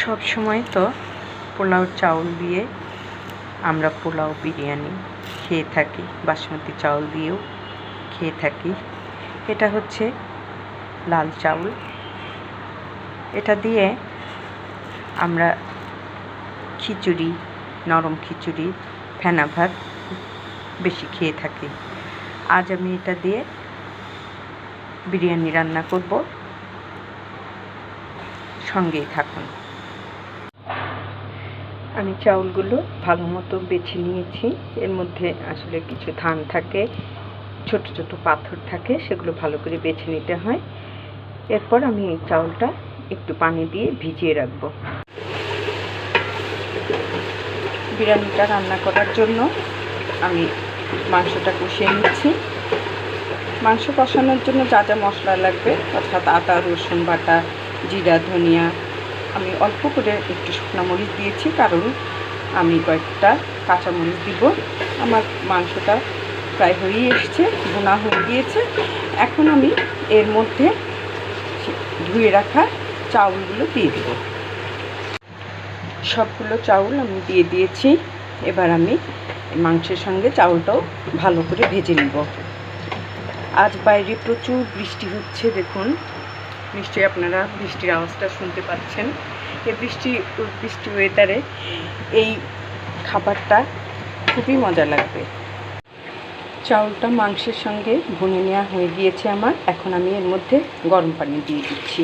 সব সময় তো পোলাও চাউল দিয়ে আমরা পোলাও বিরিয়ানি খেয়ে থাকি, বাসমতি চাউল দিয়েও খেয়ে থাকি। এটা হচ্ছে লাল চাউল। এটা দিয়ে আমরা খিচুড়ি, নরম খিচুড়ি, ফেনা ভাত বেশি খেয়ে থাকি। আজ আমি এটা দিয়ে বিরিয়ানি রান্না করব। সঙ্গেই থাকুন। আমি চাউলগুলো ভালো মতো বেছে নিয়েছি। এর মধ্যে আসলে কিছু ধান থাকে, ছোট ছোট পাথর থাকে, সেগুলো ভালো করে বেছে নিতে হয়। এরপর আমি এই চাউলটা একটু পানি দিয়ে ভিজিয়ে রাখব। বিরিয়ানিটা রান্না করার জন্য আমি মাংসটা কষিয়ে নিচ্ছি। মাংস কষানোর জন্য যা যা মশলা লাগবে, অর্থাৎ আদা, রসুন, বাটা, জিরা, ধনিয়া আমি অল্প করে একটু শুকনো মরিচ দিয়েছি, কারণ আমি কয়েকটা কাঁচামরিচ দিব। আমার মাংসটা প্রায় হয়েই এসছে, ভুনা হয়ে গিয়েছে। এখন আমি এর মধ্যে ধুয়ে রাখা চাউলগুলো দিয়ে দেব। সবগুলো চাউল আমি দিয়ে দিয়েছি। এবার আমি মাংসের সঙ্গে চাউলটাও ভালো করে ভেজে নিব। আজ বাইরে প্রচুর বৃষ্টি হচ্ছে, দেখুন। নিশ্চয়ই আপনারা বৃষ্টির আওয়াজটা শুনতে পাচ্ছেন। এই বৃষ্টি বৃষ্টি ওয়েদারে এই খাবারটা খুবই মজা লাগবে। চাউলটা মাংসের সঙ্গে ভুনে নেওয়া হয়ে গিয়েছে আমার। এখন আমি এর মধ্যে গরম পানি দিয়ে দিচ্ছি।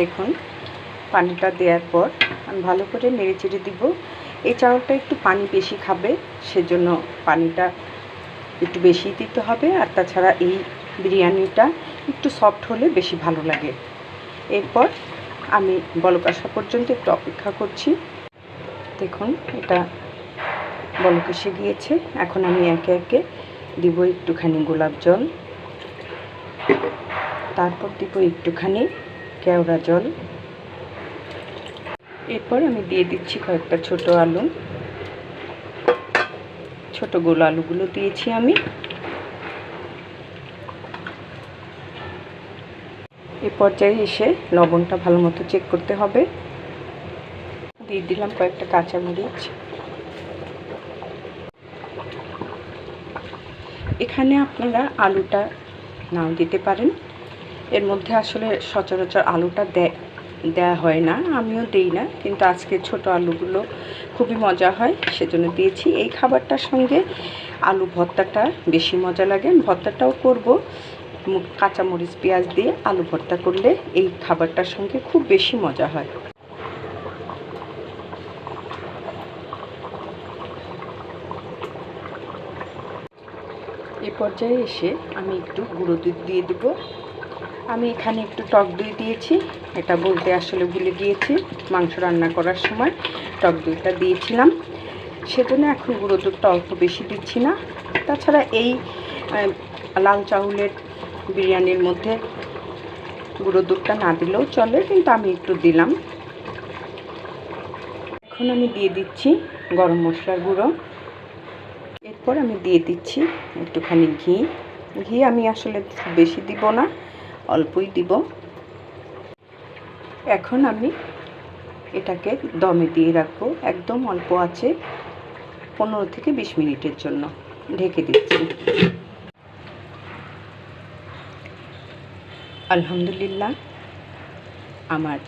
দেখুন, পানিটা দেওয়ার পর আমি ভালো করে নেড়ে চেড়ে দিব। এই চাউলটা একটু পানি বেশি খাবে, সেজন্য পানিটা একটু বেশি দিতে হবে। আর তাছাড়া এই বিরিয়ানিটা একটু সফট হলে বেশি ভালো লাগে। এরপর আমি বলক আসা পর্যন্ত একটু অপেক্ষা করছি। দেখুন, এটা বলক এসে গিয়েছে। এখন আমি একে একে দিব একটুখানি গোলাপ জল। তারপর দিব একটুখানি কেওড়া জল। এরপর আমি দিয়ে দিচ্ছি কয়েকটা ছোট আলু। ছোট গোল আলুগুলো দিয়েছি আমি। এই পর্যায়ে এসে লবণটা ভালো মতো চেক করতে হবে। দিয়ে দিলাম কয়েকটা কাঁচামরিচ এখানে আপনারা আলুটা নাও দিতে পারেন। এর মধ্যে আসলে সচরাচর আলুটা দেয় দেওয়া হয় না, আমিও দেই না, কিন্তু আজকে ছোট আলুগুলো খুবই মজা হয়, সেজন্য দিয়েছি। এই খাবারটার সঙ্গে আলু ভর্তাটা বেশি মজা লাগে। ভর্তাটাও করব কাঁচামরিচ, পেঁয়াজ দিয়ে আলু ভর্তা করলে এই খাবারটার সঙ্গে খুব বেশি মজা হয়। এ পর্যায়ে এসে আমি একটু গুঁড়ো দুধ দিয়ে দেবো। আমি এখানে একটু টক দই দিয়েছি। এটা বলতে আসলে ভুলে গিয়েছি, মাংস রান্না করার সময় টক দইটা দিয়েছিলাম। সেজন্য এখন গুঁড়ো দুধটা অল্প বেশি দিচ্ছি না। তাছাড়া এই লাল চাউলের বিরিয়ানির মধ্যে গুঁড়ো দুধটা না দিলেও চলে, কিন্তু আমি একটু দিলাম। এখন আমি দিয়ে দিচ্ছি গরম মশলার গুঁড়ো। এরপর আমি দিয়ে দিচ্ছি একটুখানি ঘি। ঘি আমি আসলে বেশি দিব না। অল্পই দিব। এখন আমি এটাকে দমে দিয়ে রাখব। একদম অল্প আছে, পনেরো থেকে বিশ মিনিটের জন্য ঢেকে দিচ্ছি। আলহামদুলিল্লাহ, আমার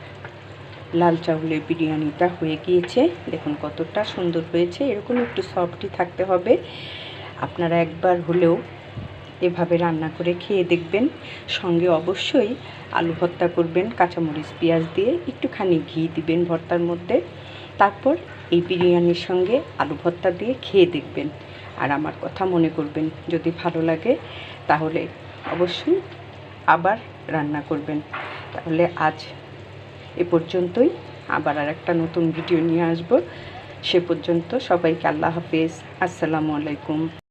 লাল চাউলের বিরিয়ানিটা হয়ে গিয়েছে। দেখুন কতটা সুন্দর হয়েছে। এরকম একটু সফটই থাকতে হবে। আপনারা একবার হলেও এভাবে রান্না করে খেয়ে দেখবেন। সঙ্গে অবশ্যই আলু ভর্তা করবেন, কাঁচামরিচ, পেঁয়াজ দিয়ে একটুখানি ঘি দিবেন ভর্তার মধ্যে। তারপর এই বিরিয়ানির সঙ্গে আলু ভর্তা দিয়ে খেয়ে দেখবেন। আর আমার কথা মনে করবেন, যদি ভালো লাগে তাহলে অবশ্যই আবার রান্না করবেন। তাহলে আজ এ পর্যন্তই, আবার আর একটা নতুন ভিডিও নিয়ে আসব। সে পর্যন্ত সবাইকে আল্লাহ হাফেজ। আসসালামু আলাইকুম।